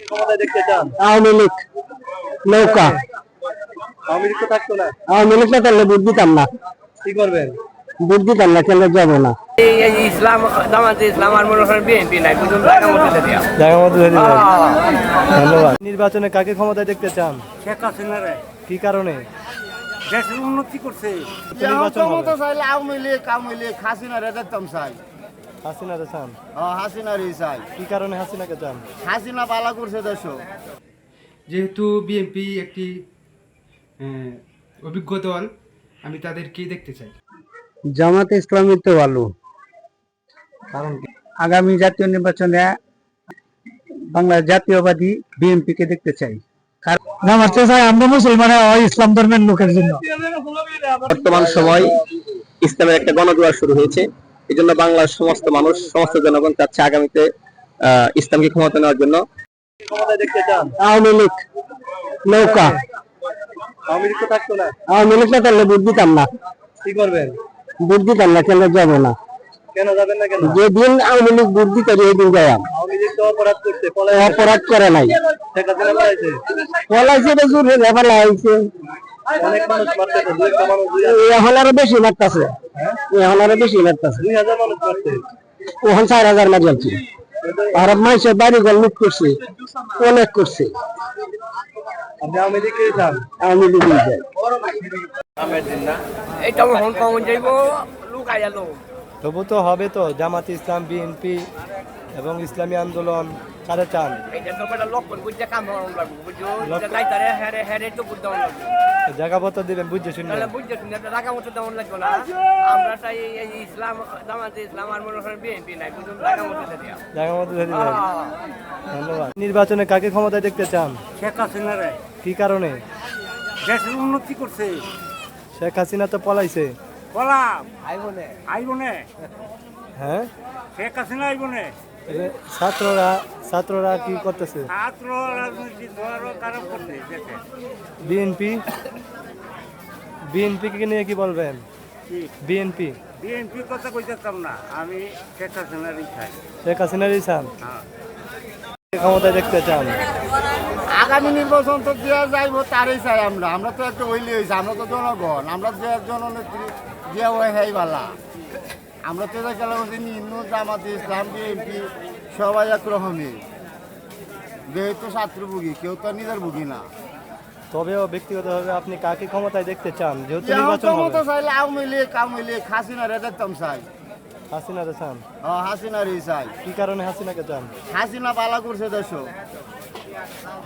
ক্ষমতায় দেখতে চান? আওয়ামী লীগ নৌকা। আওয়ামী লীগ তো থাকতো না। আওয়ামী লীগ না তাহলে ভোট দিতাম না। কি করবেন? ভোট দিতাম না কেন যাব না। এই এই ইসলাম জামাতে ইসলাম আর মনে করেন বিএনপি নাই দুজন জায়গা মধ্যে জায়গা মতো ধন্যবাদ। নির্বাচনে কাকে ক্ষমতায় দেখতে চান? শেখ হাসিনা রে। কি কারণে? দেশের উন্নতি করছে। নির্বাচন হবে। চাইলে আওয়ামী লীগ আওয়ামী লীগ হাসিনা রে দেখতাম চাই। হাসিনারে চান? হাসিনা চাই। কি কারণে হাসিনাকে চান? হাসিনা পালা করছে দেশ যেহেতু বিএনপি একটি অভিজ্ঞ দল আমি তাদেরকেই দেখতে চাই। জামাত ইসলামী তো ভালো। কারণ আগামী জাতীয় নির্বাচনে বাংলা জাতীয়বাদী বিএনপি কে দেখতে চাই। আমরা মুসলমান ইসলাম ধর্মের লোকের জন্য। বর্তমান সময় ইসলামের একটা গণদুয়ার শুরু হয়েছে। এই জন্য বাংলার সমস্ত মানুষ সমস্ত জনগণ চাচ্ছে আগামীতে ইসলামকে ক্ষমতা নেওয়ার জন্য। ক্ষমতায় দেখতে আওয়ামী লীগ নৌকা। আওয়ামী লীগ তো থাকতো না। আওয়ামী লীগ না তাহলে ভোট দিতাম না। কি করবেন? ভোট দিতাম না কেন যাব না? কেন যাবেন না কেন? যেদিন আওয়ামী লীগ ভোট দিতে ওই দিন যাই আওয়ামী লীগ তো অপরাধ করছে অপরাধ করে নাই। পলাইছে। জোরে অনেক মানুষ মারতে দুই একটা মানুষ এখন আরও বেশি মারতাছে। এখন আরও বেশি মারতাছে। দুই হাজার মানুষ ওখান চার হাজার মার যাচ্ছে আর মানুষের বাড়ি ঘর লুট করছে অনেক করছে। যাইব তবু তো হবে তো জামাত ইসলাম বিএনপি এবং ইসলামী আন্দোলন কারে চান এইটা তো বুঝতে কাম হওয়ার লাগবে বুঝছ যে তাই তারে হেরে হেরে তো বুঝতে লাগবে দিবেন বুঝছে তাহলে বুঝতে শুনে একটা মতো তেমন লাগবে না আমরা চাই এই- এই ইসলাম জামাতে ইসলাম আর মনে করেন বিএনপি নাই দুজন জায়গা মধ্যে জায়গা মতো দিবেন। ধন্যবাদ। নির্বাচনে কাকে ক্ষমতায় দেখতে চান? শেখ হাসিনা রে। কি কারণে? দেশের উন্নতি করছে। শেখ হাসিনা তো পলাইছে। বলাম আইব না আইব নে হ্যাঁ? শেখ হাসিনা আইব নে এ ছাত্ররা ছাত্ররা কি করতেছে? ছাত্র রাজনীতি ধরো কারও করছে বিএনপি বিএনপি? কে নিয়ে কি বলবেন? বিএনপি? বিএনপি কথা কইতেতাম না আমি শেখ হাসিনারই খাই শেখ হাসিনারই চান? হ্যাঁ। ক্ষমতায় দেখতে চান? আগামী নির্বাচন তো দেওয়া যাইব তারই চাই আমরা। আমরা তো একটা হইলে হয়েছে আমরা তো জনগণ আমরা যে জননেত্রী যে হয় হেই বালা। আমরা তো গেলে হচ্ছে নিম্ন জামাত ইসলাম বিএনপি সবাই একরকমই যেহেতু ছাত্রভোগী কেউ তো নিজের ভোগী না। তবেও ব্যক্তিগতভাবে আপনি কাকে ক্ষমতায় দেখতে চান? যেহেতু নির্বাচন ক্ষমতা চাইলে আওয়ামী লীগ আওয়ামী লীগ হাসিনা রে দেখতাম চাই। হাসিনারে চান? হাসিনারই চাই। কি কারণে হাসিনাকে চান? হাসিনা পালা করছে দেশ।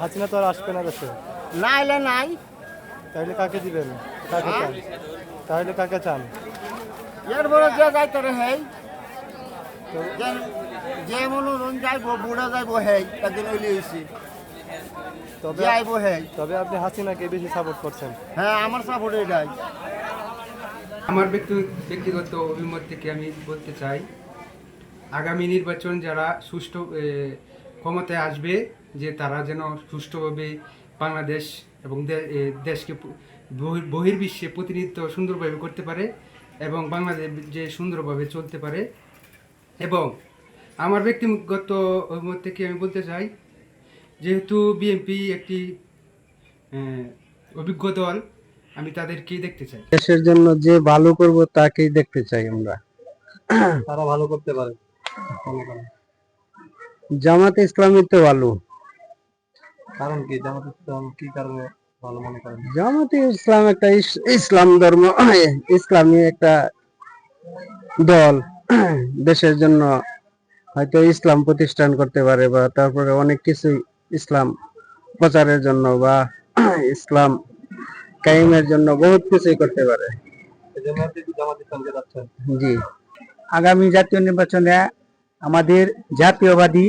হাসিনা তো আর আসবে না দেশে। না এলে নাই। তাহলে কাকে দিবেন? কাকে চান? তাহলে কাকে চান? এরপরে যে যাইতে রে হেই। যে- মনোরঞ্জন যাইবো বুড়া যাইবো হেই একদিন ওইলি হয়েছি তবে আইবো হেই। তবে আপনি হাসিনাকে বেশি সাপোর্ট করছেন। হ্যাঁ আমার সাপোর্ট এটাই। আমার ব্যক্তি ব্যক্তিগত অভিমত থেকে আমি বলতে চাই আগামী নির্বাচন যারা সুষ্ঠু ক্ষমতায় আসবে যে তারা যেন সুষ্ঠুভাবে বাংলাদেশ এবং দেশকে বহির্বিশ্বে প্রতিনিধিত্ব সুন্দরভাবে করতে পারে এবং বাংলাদেশ যে সুন্দরভাবে চলতে পারে। এবং আমার ব্যক্তিগত থেকে আমি বলতে চাই যেহেতু বিএনপি একটি অভিজ্ঞ দল আমি তাদেরকেই দেখতে চাই। দেশের জন্য যে ভালো করব তাকেই দেখতে চাই আমরা। তারা ভালো করতে পারে। জামাত ইসলামী তো ভালো। কারণ কি? জামাত ইসলাম কি কারণে ভালো মনে করেন জামাতে ইসলাম একটা ইসলাম ধর্ম ইসলামী একটা দল দেশের জন্য হয়তো ইসলাম প্রতিষ্ঠান করতে পারে বা তারপরে অনেক কিছু ইসলাম প্রচারের জন্য বা ইসলাম কায়েমের জন্য বহুত কিছুই করতে পারে। জি। আগামী জাতীয় নির্বাচনে আমাদের জাতীয়বাদী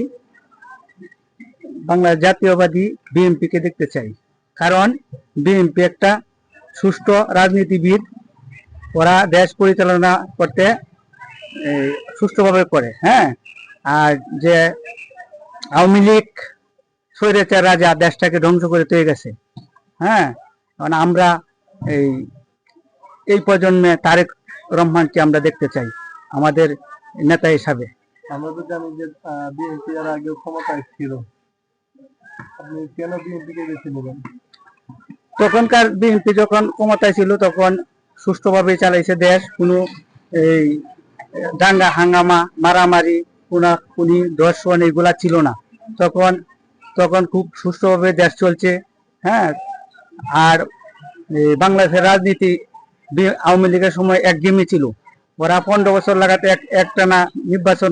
বাংলা জাতীয়বাদী বিএনপি কে দেখতে চাই। কারণ বিএনপি একটা সুষ্ঠু রাজনীতিবিদ, ওরা দেশ পরিচালনা করতে সুষ্ঠুভাবে করে হ্যাঁ? আর যে আওয়ামী লীগ স্বৈরাচার রাজা দেশটাকে ধ্বংস করে তৈরি গেছে হ্যাঁ? কারণ আমরা এই এই প্রজন্মে তারেক রহমানকে আমরা দেখতে চাই, আমাদের নেতা হিসাবে। আমরা তো জানি যে বিএনপি আগে ক্ষমতায় ছিল। আপনি কেন বিএনপিকে বেছে নেবেন তখনকার বিএনপি যখন ক্ষমতায় ছিল তখন সুষ্ঠুভাবে চালাইছে দেশ। কোনো এই দাঙ্গা হাঙ্গামা মারামারি কোনা খুনি দর্শন এগুলা ছিল না। তখন তখন খুব সুষ্ঠুভাবে দেশ চলছে হ্যাঁ? আর বাংলাদেশের রাজনীতি আওয়ামী লীগের সময় একঘেয়েমি ছিল। ওরা পনেরো বছর লাগাতে এক একটানা নির্বাচন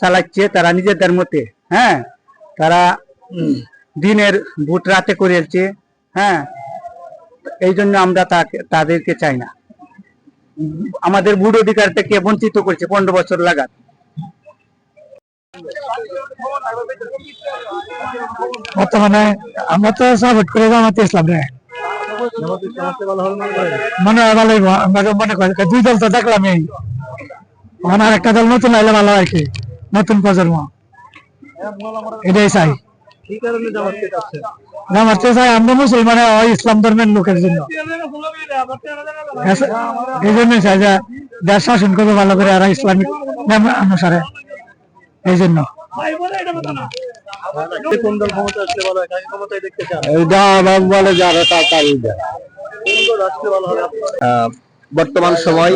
চালাচ্ছে তারা নিজেদের মতে হ্যাঁ? তারা দিনের ভোট রাতে করেছে হ্যাঁ? এই জন্য আমরা তাকে তাদেরকে চাই না। আমাদের ভোট অধিকার থেকে বঞ্চিত করছে পনেরো বছর লাগাত? বর্তমানে আমরা তো সাপোর্ট করে জামাতে ইসলাম রে। মনে হয় ভালোই আমরা মনে করি দুই দল তো দেখলামই এখন আর একটা দল নতুন আইলে ভালো আর কি? নতুন প্রজন্ম। এটাই চাই। চাই আমরা ইসলাম ধর্মের লোকের জন্য। এই চাই যে দেশ শাসন করবে ভালো করে আর ইসলামিক অনুসারে। এই বর্তমান সময়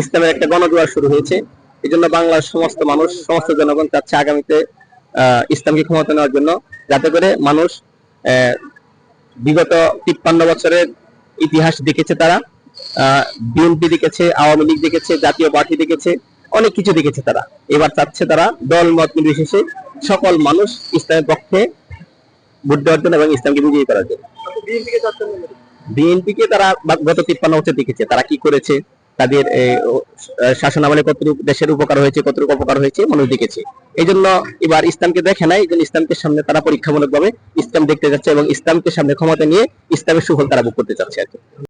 ইসলামের একটা গণদুয়ার শুরু হয়েছে। এই জন্য বাংলার সমস্ত মানুষ সমস্ত জনগণ চাচ্ছে আগামীতে ইসলামকে ক্ষমতা নেওয়ার জন্য যাতে করে মানুষ বিগত তিপ্পান্ন বছরের ইতিহাস দেখেছে তারা বিএনপি দেখেছে আওয়ামী লীগ দেখেছে জাতীয় পার্টি দেখেছে অনেক কিছু দেখেছে তারা। এবার চাচ্ছে তারা দল মত নির্বিশেষে সকল মানুষ ইসলামের পক্ষে ভোট দেওয়ার জন্য এবং ইসলামকে বিজয়ী করার জন্য। বিএনপিকে চাচ্ছেন তারা গত তিপ্পান্ন বছর দেখেছে তারা কি করেছে? তাদের শাসন আমলে কতটুকু দেশের উপকার হয়েছে, কতটুকু উপকার হয়েছে মানুষ দেখেছে। এই জন্য এবার ইসলামকে দেখে নাই এই ইসলামকে সামনে তারা পরীক্ষামূলক ভাবে ইসলাম দেখতে যাচ্ছে এবং ইসলামকে সামনে ক্ষমতা নিয়ে ইসলামের সুফল তারা ভোগ করতে চাচ্ছে আর কি।